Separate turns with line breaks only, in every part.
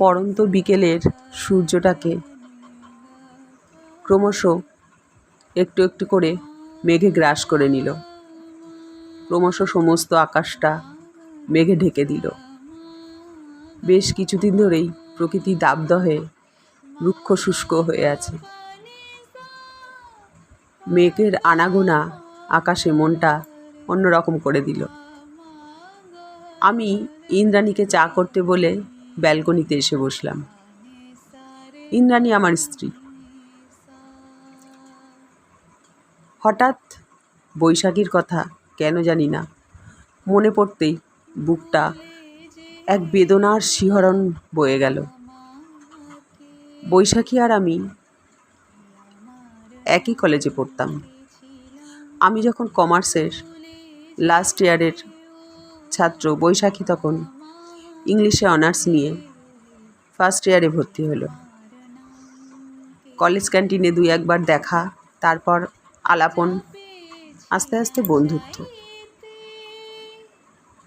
পড়ন্ত বিকেলের সূর্যটাকে। ক্রমশ একটু একটু করে মেঘে গ্রাস করে নিল। ক্রমশ সমস্ত আকাশটা মেঘে ঢেকে দিল। বেশ কিছুদিন ধরেই প্রকৃতি দাবদহে রুক্ষ শুষ্ক হয়ে আছে। মেঘের আনাগোনা আকাশে মনটা অন্যরকম করে দিল। আমি ইন্দ্রাণীকে চা করতে বলে ব্যালকনিতে এসে বসলাম। ইন্দ্রাণী আমার স্ত্রী। হঠাৎ বৈশাখীর কথা কেন জানি না। মনে পড়তেই বুকটা এক বেদনার শিহরণ বয়ে গেল। বৈশাখী আর আমি একই কলেজে পড়তাম। আমি যখন কমার্সের লাস্ট ইয়ারের ছাত্র বৈশাখী তখন ইংলিশে অনার্স নিয়ে ফার্স্ট ইয়ারে ভর্তি হলো। কলেজ ক্যান্টিনে দুই একবার দেখা, তারপর আলাপন, আস্তে আস্তে বন্ধুত্ব।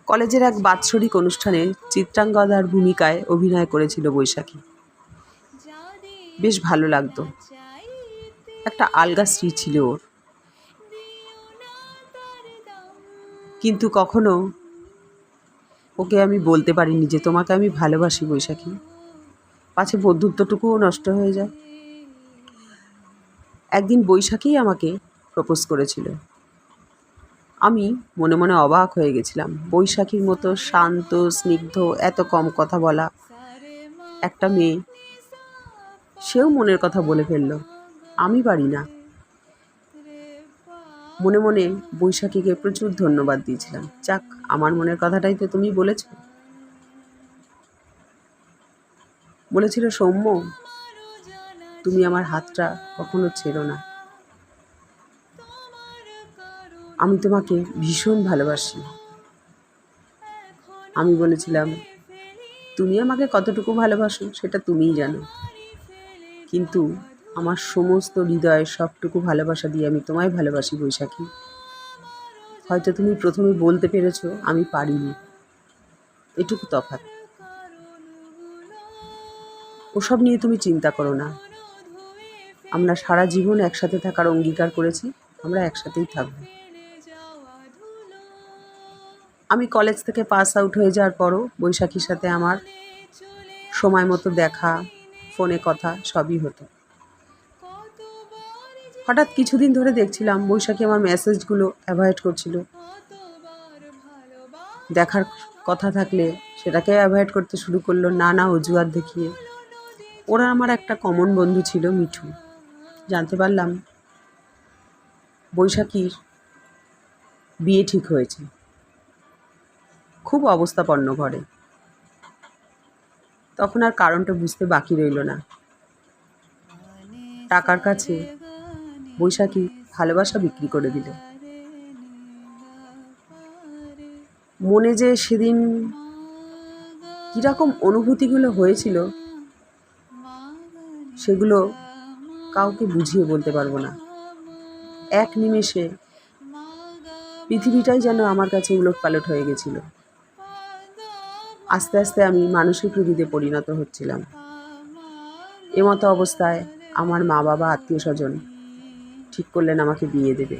কলেজের এক বাৎসরিক অনুষ্ঠানে চিত্রাঙ্গদার ভূমিকায় অভিনয় করেছিল বৈশাখী। বেশ ভালো লাগতো। একটা আলগা স্ত্রী ছিল ওর। কিন্তু কখনো ওকে আমি বলতে পারিনি যে তোমাকে আমি ভালোবাসি বৈশাখী। পাছে বন্ধুত্বটুকুও নষ্ট হয়ে যায়। একদিন বৈশাখীই আমাকে প্রপোজ করেছিল। আমি মনে মনে অবাক হয়ে গেছিলাম। বৈশাখীর মতো শান্ত, স্নিগ্ধ, এত কম কথা বলা একটা মেয়ে, সেও মনের কথা বলে ফেলল। আমি পারি না। মনে মনে বৈশাখীকে প্রচুর ধন্যবাদ দিয়েছিলাম। যাক, আমার মনের কথাটাই তো তুমি বলেছ। বলেছিল, সৌম্য, তুমি আমার হাতটা কখনো ছেড়ো না। আমি তোমাকে ভীষণ ভালোবাসি। আমি বলেছিলাম, তুমি আমাকে কতটুকু ভালোবাসো সেটা তুমিই জানো। কিন্তু আমার সমস্ত হৃদয়ের সবটুকু ভালোবাসা দিয়ে আমি তোমায় ভালোবাসি বৈশাখী। হয়তো তুমি প্রথমে বলতে পেরেছ, আমি পারিনি। এটুকু তফাৎ। ওসব নিয়ে তুমি চিন্তা করো না। আমরা সারা জীবন একসাথে থাকার অঙ্গীকার করেছি, আমরা একসাথেই থাকব। আমি কলেজ থেকে পাস আউট হয়ে যাওয়ার পরও বৈশাখীর সাথে আমার সময় মতো দেখা, ফোনে কথা সবই হতো। হঠাৎ কিছুদিন ধরে দেখছিলাম বৈশাখী আমার মেসেজগুলো অ্যাভয়েড করছিল। দেখার কথা থাকলে সেটাকে অ্যাভয়েড করতে শুরু করল নানা অজুহাত দেখিয়ে। ওরা আমার একটা কমন বন্ধু ছিল, মিঠু। জানতে পারলাম বৈশাখীর বিয়ে ঠিক হয়েছে। খুব অবস্থাপন্ন ঘরে। তখন আর কারণটা বুঝতে বাকি রইল না। টাকার কাছে বৈশাখী ভালোবাসা বিক্রি করে দিল। মনে যে সেদিন কীরকম অনুভূতিগুলো হয়েছিল, সেগুলো কাউকে বুঝিয়ে বলতে পারব না। এক নিমেষে পৃথিবীটাই যেন আমার কাছে উলট পালট হয়ে গেছিল। আস্তে আস্তে আমি মানসিক রোগীতে পরিণত হচ্ছিলাম। এমতো অবস্থায় আমার মা বাবা, আত্মীয় স্বজন ঠিক করলেন আমাকে বিয়ে দেবে।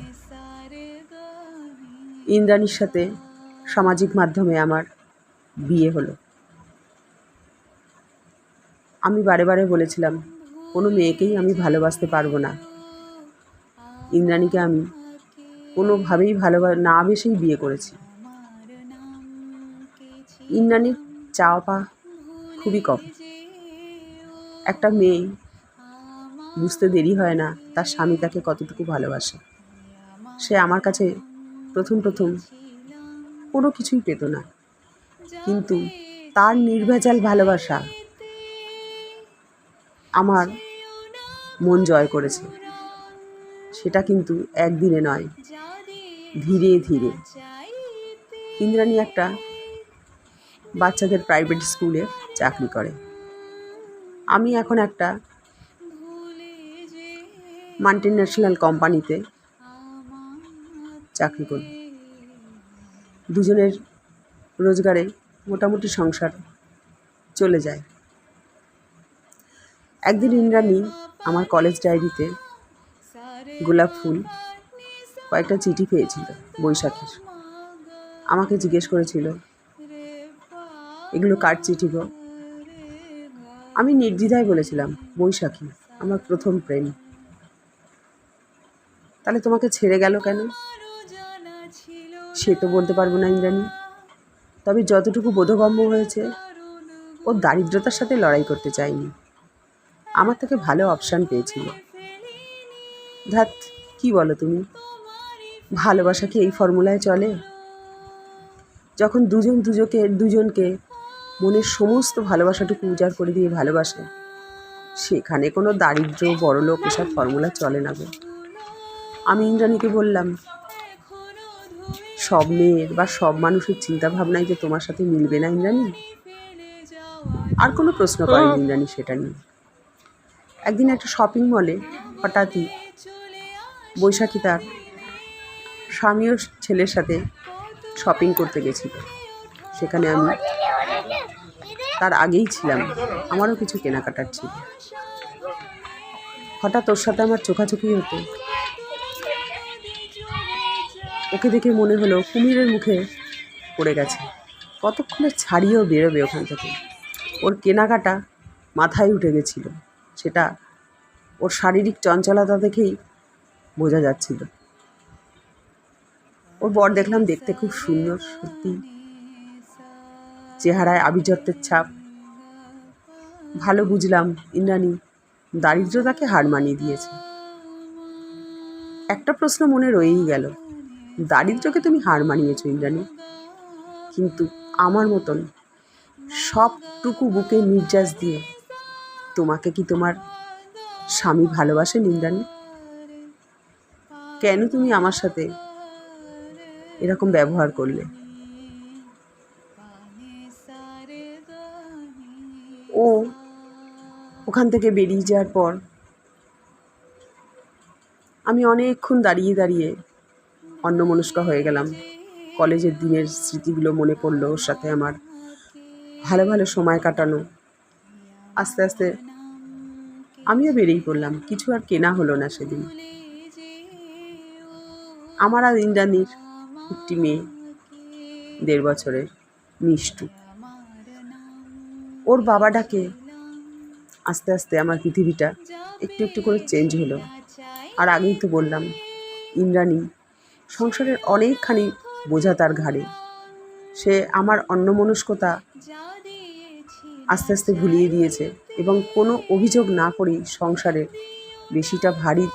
ইন্দ্রাণীর সাথে সামাজিক মাধ্যমে আমার বিয়ে হলো। আমি বারে বারে বলেছিলাম, কোনো মেয়েকেই আমি ভালোবাসতে পারব না। ইন্দ্রাণীকে আমি কোনোভাবেই ভালোবা, না বেশেই বিয়ে করেছি। ইন্দ্রাণীর চাওয়া পা খুবই কম। একটা মেয়ে বুঝতে দেরি হয় না তার স্বামী তাকে কতটুকু ভালোবাসে। সে আমার কাছে প্রথম প্রথম কোনো কিছুই পেত না। কিন্তু তার নির্ভেজাল ভালোবাসা আমার মন জয় করেছে। সেটা কিন্তু একদিনে নয়, ধীরে ধীরে। ইন্দ্রাণী একটা বাচ্চাদের প্রাইভেট স্কুলে চাকরি করে। আমি এখন একটা মাল্টি ন্যাশনাল কোম্পানিতে চাকরি করি দুজনের রোজগারে মোটামুটি সংসার চলে যায়। একদিন ইন্দ্রাণী আমার কলেজ ডায়েরিতে গোলাপ ফুল কয়েকটা চিঠি পেয়েছিল বৈশাখীর। আমাকে জিজ্ঞেস করেছিল, এগুলো কার চিঠি গো? আমি নির্দ্বিধায় বলেছিলাম, বৈশাখী, আমার প্রথম প্রেম। তাহলে তোমাকে ছেড়ে গেল কেন? সে তো বলতে পারব না ইন্দ্রাণী। তবে যতটুকু বোধগম্য হয়েছে, ও দারিদ্রতার সাথে লড়াই করতে চায়নি। আমার থেকে ভালো অপশান পেয়েছিল। ধাত কি বলো তুমি? ভালোবাসা কি এই ফর্মুলায় চলে? যখন দুজন দুজনকে দুজনকে মনের সমস্ত ভালোবাসাটুকু উজাড় করে দিয়ে ভালোবাসে, সেখানে কোনো দারিদ্র বড়লোক এসব ফর্মুলা চলে না গো। আমি ইন্দ্রাণীকে বললাম সব মেয়ের বা সব মানুষের চিন্তা ভাবনায় যে তোমার সাথে মিলবে না ইন্দ্রাণী? আর কোনো প্রশ্ন করেনি ইন্দ্রাণী সেটা নিয়ে। একদিন একটা শপিং মলে হঠাৎই বৈশাখী তার স্বামী ও ছেলের সাথে শপিং করতে গেছিল। সেখানে আমি তার আগেই ছিলাম। আমারও কিছু কেনাকাটার ছিল। হঠাৎ ওর সাথে আমার চোখাচোখি হতো। ওকে দেখে মনে হলো কুমিরের মুখে পড়ে গেছে। কতক্ষণে ছাড়িয়েও বেরোবে ওখান থেকে? ওর কেনাকাটা মাথায় উঠে গেছিল। সেটা ওর শারীরিক চঞ্চলতা দেখেই বোঝা যাচ্ছিল। ওর বর দেখলাম দেখতে খুব সুন্দর, সত্যি। চেহারায় আভিজাত্যের ছাপ। ভালো বুঝলাম, ইন্দ্রাণী দারিদ্রতাকে হার মানিয়ে দিয়েছে। একটা প্রশ্ন মনে রয়েই গেল। দারিদ্রকে তুমি হার মানিয়েছো, ইন্দ্রাণী। কিন্তু আমার মতন সবটুকু বুকে নির্যাস দিয়ে তোমাকে কি তোমার স্বামী ভালোবাসেন, ইন্দ্রাণী? কেন তুমি আমার সাথে এরকম ব্যবহার করলে? ও ওখান থেকে বেরিয়ে যাওয়ার পর আমি অনেকক্ষণ দাঁড়িয়ে দাঁড়িয়ে অন্যমনস্ক হয়ে গেলাম। কলেজের দিনের স্মৃতিগুলো মনে পড়ল ওর সাথে আমার। ভালো ভালো সময় কাটানো। আস্তে আস্তে আমিও বেরিয়ে পড়লাম। কিছু আর কেনা হলো না সেদিন। আমার আর ইন্দ্রাণীর একটি মেয়ে, দেড় বছরের, মিষ্টু। ওর বাবা ডাকে, আস্তে আস্তে আমার পৃথিবীটা একটু একটু করে চেঞ্জ হলো। আর আগেই তো বললাম, ইন্দ্রাণী সংসারের অনেকখানি বোঝা তার ঘাড়ে। সে আমার অন্যমনস্কতা আস্তে আস্তে ভুলিয়ে দিয়েছে এবং কোনো অভিযোগ না করেই সংসারের বেশিটা ভারী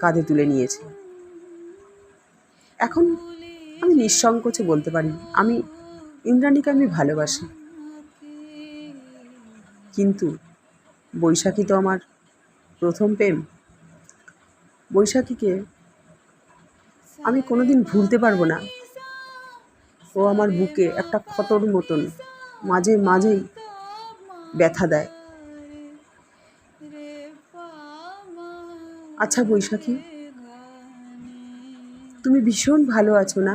কাঁধে তুলে নিয়েছে। এখন আমি নিঃসংকোচে বলতে পারি, আমি ইন্দ্রাণীকে আমি ভালোবাসি। কিন্তু বৈশাখী তো আমার প্রথম প্রেম। বৈশাখীকে আমি কোনোদিন ভুলতে পারব না। ও আমার বুকে একটা ক্ষতর মতন মাঝে মাঝেই ব্যথা দেয়। আচ্ছা বৈশাখী, তুমি ভীষণ ভালো আছো না?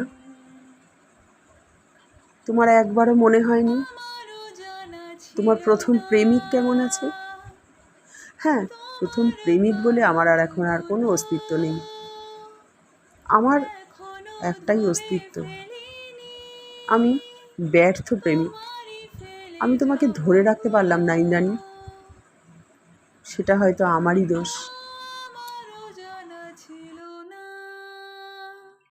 তোমার একবারও মনে হয়নি? তোমার প্রথম প্রেমিক কেমন আছে? হ্যাঁ প্রথম প্রেমিক বলে আমার আর এখন আর কোনো অস্তিত্ব নেই। আমার একটাই অস্তিত্ব। আমি ব্যর্থ প্রেমিক। আমি তোমাকে ধরে রাখতে পারলাম না ইন্দ্রাণী। সেটা হয়তো আমারই দোষ।